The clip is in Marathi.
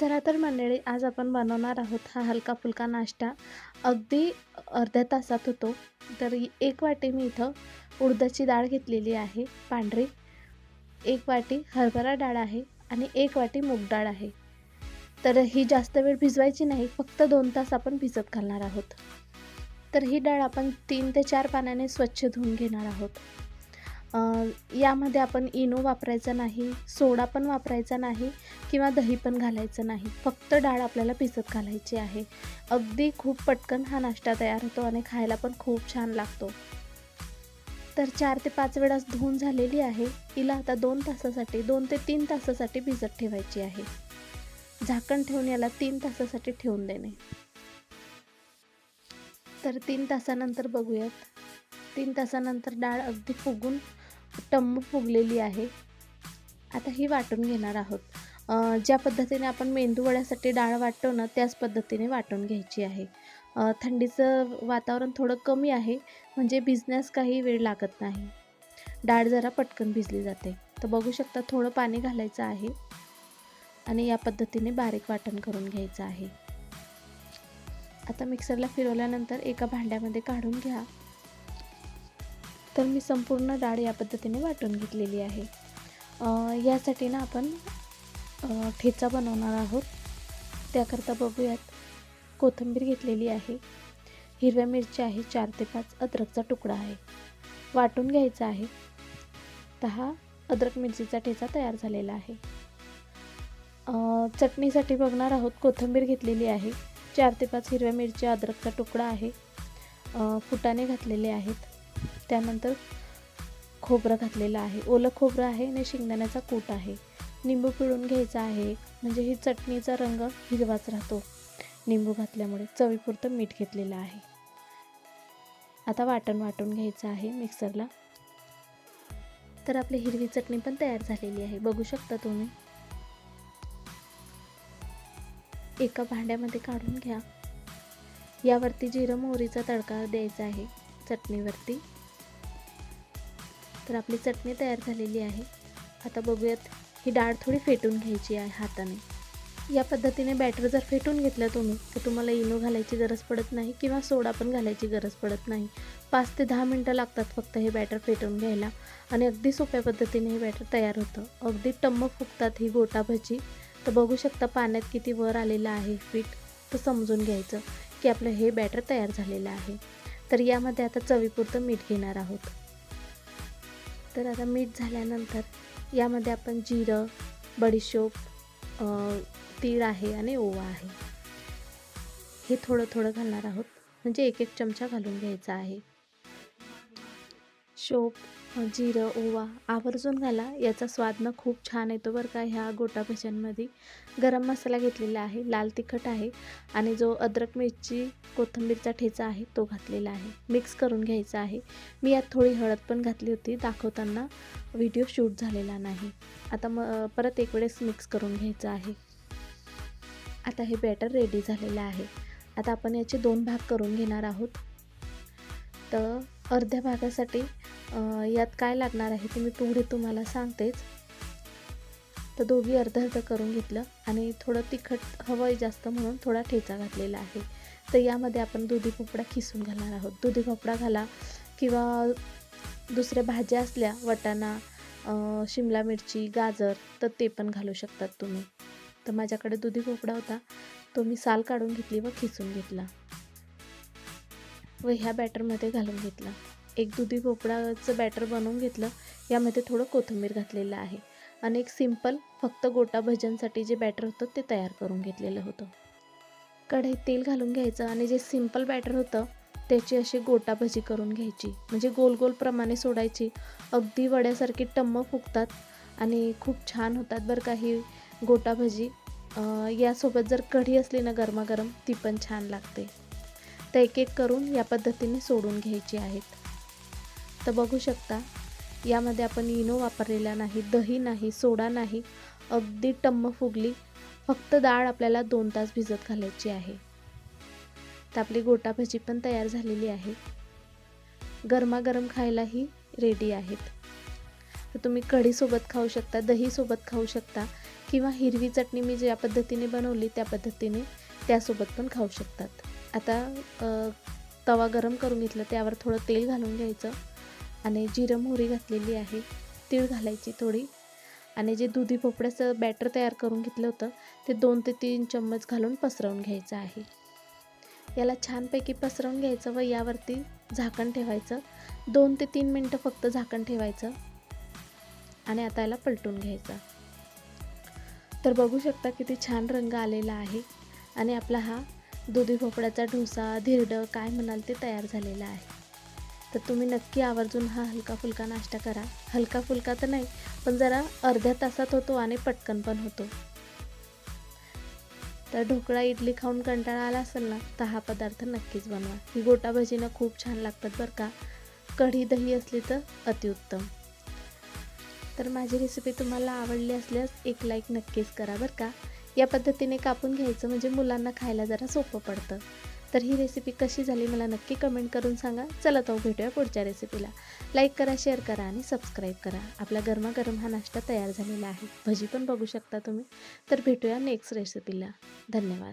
चला तर मंडळी आज आपण बनवणार आहोत हा हलका फुलका नाश्ता. अगदी अर्ध्या तासात होतो तर एक वाटी मी इथं उडदाची डाळ घेतलेली आहे पांढरी. एक वाटी हरभरा डाळ आहे आणि एक वाटी मूग डाळ आहे. तर ही जास्त वेळ भिजवायची नाही फक्त दोन तास आपण भिजत घालणार आहोत. तर ही डाळ आपण तीन ते चार पाण्याने स्वच्छ धुवून घेणार आहोत. यामध्ये आपण इनो वापरायचा नाही सोडा पण वापरायचा नाही किंवा दही पण घालायचं नाही. फक्त डाळ आपल्याला भिजत घालायची आहे. अगदी खूप पटकन हा नाश्ता तयार होतो आणि खायला पण खूप छान लागतो. तर चार ते पाच वेळास धुवून झालेली आहे. हिला आता दोन तासासाठी दोन ते तीन तासासाठी भिजत ठेवायची आहे. झाकण ठेवून याला तीन तासासाठी ठेवून देणे. तर तीन तासानंतर बघूयात. तीन तासानंतर डाळ अगदी फुगून टम्म फुगलेली आहे. आता ही वाटून घेणार आहोत. ज्या पद्धतीने आपण मेंदू वड्यासाठी डाळ वाटतो ना त्याच पद्धतीने वाटून घ्यायची आहे. थंडीचं वातावरण थोडं कमी आहे म्हणजे भिजण्यास काही वेळ लागत नाही. डाळ जरा पटकन भिजली जाते. तर बघू शकता थोडं पाणी घालायचं आहे. आणि या पद्धतीने बारीक वाटण करून घ्यायचं आहे. आता मिक्सरला फिरवल्यानंतर एका भांड्यामध्ये काढून घ्या. तर मी संपूर्ण डाळ या पद्धतीने वाटून घेतलेली आहे. यासाठी ना आपण ठेचा बनवणार आहोत. त्याकरता बघूयात कोथिंबीर घेतलेली आहे. हिरव्या मिरची आहे चार ते पाच अद्रकचा तुकडा आहे. वाटून घ्यायचा आहे. तर हा अद्रक मिरचीचा ठेचा तयार झालेला आहे. चटणीसाठी बघणार आहोत कोथिंबीर घेतलेली आहे. चार ते पाच हिरव्या मिरची अद्रकचा तुकडा आहे. फुटाने फुटाणे घातलेले आहेत. त्यानंतर खोबरं घातलेलं आहे. ओलं खोबरं आहे आणि शेंगदाण्याचा कूट आहे. निंबू पिळून घ्यायचा आहे. म्हणजे ही चटणीचा रंग हिरवाच राहतो. निंबू घातल्यामुळे चवीपुरतं मीठ घेतलेलं आहे. आता वाटण वाटून घ्यायचं आहे मिक्सरला. तर आपली हिरवी चटणी पण तयार झालेली आहे. बघू शकता तुम्ही. एका भांड्यामध्ये काढून घ्या. यावरती जिरं मोहरीचा तडका द्यायचा आहे चटणीवरती. तर आपली चटणी तयार झालेली आहे. आता बघूयात ही डाळ थोडी फेटून घ्यायची आहे हाताने. या पद्धतीने बॅटर जर फेटून घेतलं तुम्ही तर तुम्हाला इनो घालायची गरज पडत नाही किंवा सोडा पण घालायची गरज पडत नाही. पाच ते दहा मिनटं लागतात फक्त हे बॅटर फेटून घ्यायला आणि अगदी सोप्या पद्धतीने हे बॅटर तयार होतं. अगदी टम्म फुगतात ही गोटा भजी. तर बघू शकता पाण्यात किती वर आलेलं आहे पीठ तर समजून घ्यायचं की आपलं हे बॅटर तयार झालेलं आहे. तर यामध्ये आता चवीपुरतं मीठ घेणार आहोत. तर आता मीठ झाल्यानंतर यामध्ये आपण जिरं बडीशोप तीळ आहे आणि ओवा आहे. हे थोडं थोडं घालणार आहोत. म्हणजे एक एक चमचा घालून घ्यायचा आहे. शोप जिरं ओवा आवर्जून घाला. याचा स्वाद ना खूप छान येतो बरं का ह्या गोटा भज्यांमध्ये. गरम मसाला घेतलेला आहे लाल तिखट आहे आणि जो अद्रक मिरची कोथिंबीरचा ठेचा आहे तो घातलेला आहे. मिक्स करून घ्यायचा आहे. मी यात थोडी हळद पण घातली होती दाखवताना व्हिडिओ शूट झालेला नाही. आता मग परत एक वेळेस मिक्स करून घ्यायचं आहे. आता हे बॅटर रेडी झालेलं आहे. आता आपण याचे दोन भाग करून घेणार आहोत. तर अर्ध्या भागासाठी यात काय लागणार आहे ते मी पुढे तुम्हाला सांगतेच. तर दोघी अर्ध अर्ध करून घेतलं आणि थोडं तिखट हवं आहे जास्त म्हणून थोडा ठेचा घातलेला आहे. तर यामध्ये आपण दुधी भोपळा खिसून घालणार आहोत. दुधी भोपळा घाला किंवा दुसऱ्या भाज्या असल्या वटाणा शिमला मिरची गाजर तर ते पण घालू शकतात तुम्ही. तर माझ्याकडे दुधी भोपळा होता. तो मी साल काढून घेतली व खिसून घेतला. व ह्या बॅटरमध्ये घालून घेतला. एक दुधी भोपळाचं बॅटर बनवून घेतलं. यामध्ये थोडं कोथिंबीर घातलेलं आहे आणि एक सिंपल फक्त गोटा भजनसाठी जे बॅटर होतं ते तयार करून घेतलेलं होतं. कढईत तेल घालून घ्यायचं आणि जे सिंपल बॅटर होतं त्याची अशी गोटा भजी करून घ्यायची. म्हणजे गोल गोल प्रमाणे सोडायची. अगदी वड्यासारखी टम्म फुगतात आणि खूप छान होतात बरं का ही गोटा भजी. यासोबत जर कढी असली ना गरमागरम ती पण छान लागते. तर एक एक करून या पद्धतीने सोडून घ्यायची आहेत. तर बघू शकता. यामध्ये आपण इनो वापरलेला नाही दही नाही सोडा नाही अगदी टम्म फुगली फक्त डाळ आपल्याला दोन तास भिजत घालायची आहे. तर आपली गोटा भजी पण तयार झालेली आहे. गरमागरम खायलाही रेडी आहेत. तर तुम्ही कढीसोबत खाऊ शकता दहीसोबत खाऊ शकता किंवा हिरवी चटणी मी ज्या पद्धतीने बनवली त्या पद्धतीने त्यासोबत पण खाऊ शकतात. आता तवा गरम करून घेतला त्यावर थोडं तेल घालून घ्यायचं. आणि जिरं मोहरी घातलेली आहे तीळ घालायची थोडी. आणि जे दुधी भोपळ्याचं बॅटर तयार करून घेतलं होतं ते दोन ते तीन चम्मच घालून पसरवून घ्यायचं आहे. याला छानपैकी पसरवून घ्यायचं व यावरती झाकण ठेवायचं. दोन ते तीन मिनटं फक्त झाकण ठेवायचं. आणि आता याला पलटून घ्यायचं. तर बघू शकता किती छान रंग आलेला आहे. आणि आपला हा दुधी भोपळ्याचा डोसा धिरडं काय म्हणाल ते तयार झालेला आहे. तर तुम्ही नक्की आवर्जून हा हलका फुलका नाश्ता करा. हलका फुलका तर नाही पण जरा अर्ध्या तासात होतो आणि पटकन पण होतो. तर ढोकळा इडली खाऊन कंटाळा आला असेल ना तर हा पदार्थ नक्कीच बनवा. ही गोटा भजीनं खूप छान लागतात बरं का. कढी दही असली तर अतिउत्तम. तर माझी रेसिपी तुम्हाला आवडली असल्यास एक लाईक नक्कीच करा बरं का. या पद्धतीने कापून घ्यायचं म्हणजे मुलांना खायला जरा सोपं पडतं. तर ही रेसिपी कशी झाली मला नक्की कमेंट करून सांगा. चला तो भेटूया पुढच्या रेसिपीला लाईक करा शेअर करा आणि सबस्क्राईब करा. आपला गरमागरम हा नाश्ता तयार झालेला आहे. भजी पण बघू शकता तुम्ही. तर भेटूया नेक्स्ट रेसिपीला धन्यवाद.